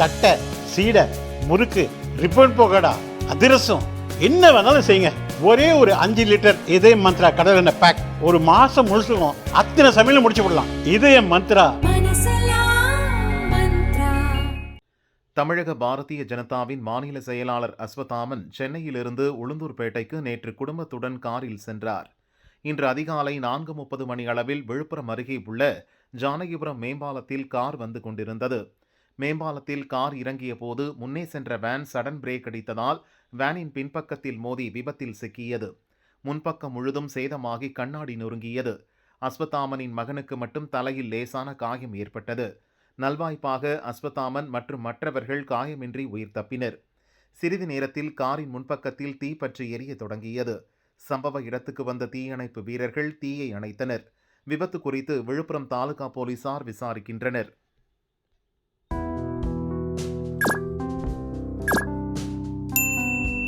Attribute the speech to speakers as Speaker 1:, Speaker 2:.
Speaker 1: தட்டை சீடை முறுக்கு ரிப்பன் போகடா அதிரசம். என்ன வேணாலும் செய்யுங்க. ஒரே ஒரு அஞ்சு லிட்டர் இதய மந்த்ரா கடல் எண்ணெய் பேக் ஒரு மாசம் முழுசுக்கும் அத்தனை சமையலும் முடிச்சு விடலாம். இதய மந்த்ரா.
Speaker 2: தமிழக பாரதிய ஜனதாவின் மாநில செயலாளர் அஸ்வதாமன் சென்னையிலிருந்து உளுந்தூர்பேட்டைக்கு நேற்று குடும்பத்துடன் காரில் சென்றார். இன்று அதிகாலை நான்கு முப்பது மணி அளவில் விழுப்புரம் அருகே உள்ள ஜானகிபுரம் மேம்பாலத்தில் கார் வந்து கொண்டிருந்தது. மேம்பாலத்தில் கார் இறங்கிய போது முன்னே சென்ற வேன் சடன் பிரேக் அடித்ததால் வேனின் பின்பக்கத்தில் மோதி விபத்தில் சிக்கியது. முன்பக்கம் முழுதும் சேதமாகி கண்ணாடி நொறுங்கியது. அஸ்வத்தாமனின் மகனுக்கு மட்டும் தலையில் லேசான காயம் ஏற்பட்டது. நல்வாய்ப்பாக அஸ்வத்தாமன் மற்றும் மற்றவர்கள் காயமின்றி உயிர் தப்பினர். சிறிது நேரத்தில் காரின் முன்பக்கத்தில் தீ பற்றி எரிய தொடங்கியது. சம்பவ இடத்துக்கு வந்த தீயணைப்பு வீரர்கள் தீயை அணைத்தனர். விபத்து குறித்து விழுப்புரம் தாலுகா போலீசார் விசாரிக்கின்றனர்.